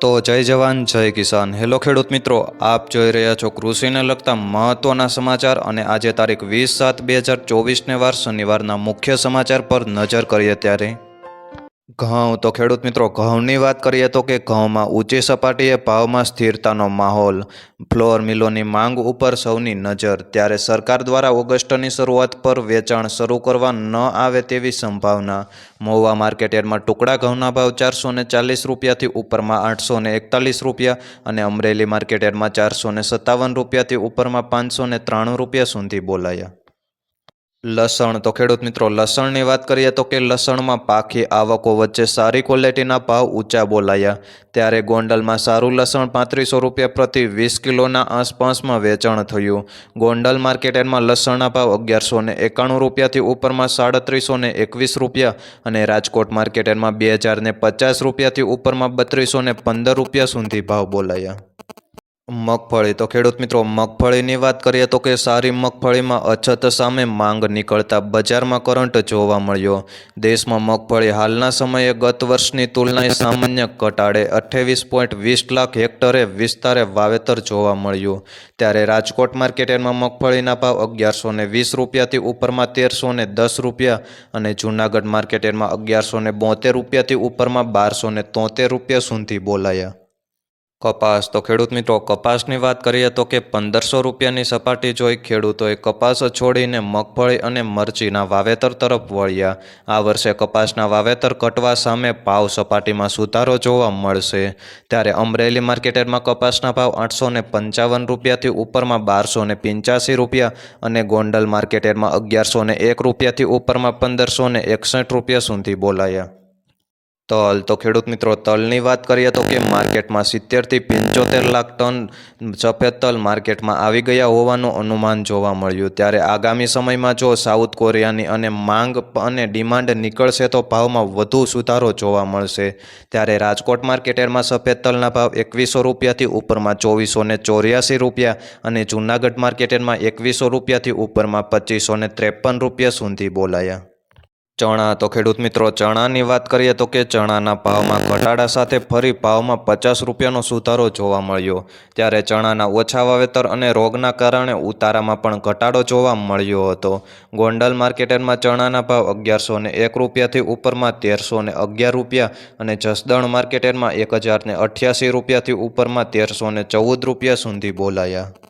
તો જય જવાન, જય કિસાન. હેલો ખેડૂત મિત્રો, આપ જોઈ રહ્યા છો કૃષિને લગતા મહત્ત્વના સમાચાર અને આજે તારીખ વીસ સાત બે હજાર ચોવીસને વાર શનિવારના મુખ્ય સમાચાર પર નજર કરીએ ત્યારે ઘઉં. તો ખેડૂત મિત્રો, ઘઉંની વાત કરીએ તો કે ઘઉંમાં ઊંચી સપાટીએ ભાવમાં સ્થિરતાનો માહોલ. ફ્લોર મિલોની માંગ ઉપર સૌની નજર. ત્યારે સરકાર દ્વારા ઓગસ્ટની શરૂઆત પર વેચાણ શરૂ કરવા ન આવે તેવી સંભાવના. મહુવા માર્કેટયાર્ડમાં ટુકડા ઘઉંના ભાવ ચારસો ને ચાલીસ રૂપિયાથી ઉપરમાં આઠસો ને એકતાલીસ રૂપિયા અને અમરેલી માર્કેટયાર્ડમાં ચારસો ને સત્તાવન રૂપિયાથી ઉપરમાં પાંચસો ને ત્રાણું રૂપિયા સુધી બોલાયા. લસણ. તો ખેડૂત મિત્રો, લસણની વાત કરીએ તો કે લસણમાં પાખી આવકો વચ્ચે સારી ક્વોલિટીના ભાવ ઊંચા બોલાયા. ત્યારે ગોંડલમાં સારું લસણ પાંત્રીસો રૂપિયા પ્રતિ વીસ કિલોના આસપાસમાં વેચાણ થયું. ગોંડલ માર્કેટમાં લસણના ભાવ અગિયારસો ને એકાણું રૂપિયાથી ઉપરમાં સાડત્રીસો ને એકવીસ રૂપિયા અને રાજકોટ માર્કેટમાં બે હજાર ને પચાસ રૂપિયાથી ઉપરમાં બત્રીસો ને પંદર રૂપિયા સુધી ભાવ બોલાયા. મગફળી. તો ખેડૂત મિત્રો, મગફળીની વાત કરીએ તો કે સારી મગફળીમાં અછત સામે માંગ નીકળતા બજારમાં કરંટ જોવા મળ્યો. દેશમાં મગફળી હાલના સમયે ગત વર્ષની તુલનાએ સામાન્ય ઘટાડે અઠ્ઠાવીસ પોઈન્ટ વીસ લાખ હેક્ટરે વિસ્તારે વાવેતર જોવા મળ્યું. ત્યારે રાજકોટ માર્કેટમાં મગફળીના ભાવ અગિયારસો ને વીસ રૂપિયાથી ઉપરમાં તેરસો ને દસ રૂપિયા અને જૂનાગઢ માર્કેટમાં અગિયારસો ને બોતેર રૂપિયાથી ઉપરમાં બારસો ને તોતેર રૂપિયા સુધી બોલાયા. કપાસ. તો ખેડૂત મિત્રો, કપાસની વાત કરીએ તો કે પંદરસો રૂપિયાની સપાટી જોઈ ખેડૂતોએ કપાસ છોડીને મગફળી અને મરચીના વાવેતર તરફ વળ્યા. આ વર્ષે કપાસના વાવેતર ઘટવા સામે ભાવ સપાટીમાં સુધારો જોવા મળશે. ત્યારે અમરેલી માર્કેટમાં કપાસના ભાવ આઠસો ને પંચાવન રૂપિયાથી ઉપરમાં બારસો ને પંચ્યાસી રૂપિયા અને ગોંડલ માર્કેટમાં અગિયારસો ને એક રૂપિયાથી ઉપરમાં પંદરસો ને એકસઠ રૂપિયા સુધી બોલાયા. તલ. તો ખેડૂત મિત્રો, તલની વાત કરીએ તો કે માર્કેટમાં સિત્તેરથી પંચોતેર લાખ ટન સફેદ તલ માર્કેટમાં આવી ગયા હોવાનું અનુમાન જોવા મળ્યું. ત્યારે આગામી સમયમાં જો સાઉથ કોરિયાની અને માંગ અને ડિમાન્ડ નીકળશે તો ભાવમાં વધુ સુધારો જોવા મળશે. ત્યારે રાજકોટ માર્કેટમાં સફેદ તલના ભાવ એકવીસો રૂપિયાથી ઉપરમાં ચોવીસો ને ચોર્યાસી રૂપિયા અને જૂનાગઢ માર્કેટમાં એકવીસો રૂપિયાથી ઉપરમાં પચીસો ને ત્રેપન રૂપિયા સુધી બોલાયા. ચણા. તો ખેડૂત મિત્રો, ચણાની વાત કરીએ તો કે ચણાના ભાવમાં ઘટાડા સાથે ફરી ભાવમાં પચાસ રૂપિયાનો સુધારો જોવા મળ્યો. ત્યારે ચણાના ઓછા વાવેતર અને રોગના કારણે ઉતારામાં પણ ઘટાડો જોવા મળ્યો હતો. ગોંડલ માર્કેટમાં ચણાના ભાવ અગિયારસો ને એક રૂપિયાથી ઉપરમાં તેરસો ને અગિયાર રૂપિયા અને જસદણ માર્કેટમાં એક હજાર ને અઠ્યાસી રૂપિયાથી ઉપરમાં તેરસો ને ચૌદ રૂપિયા સુધી બોલાયા.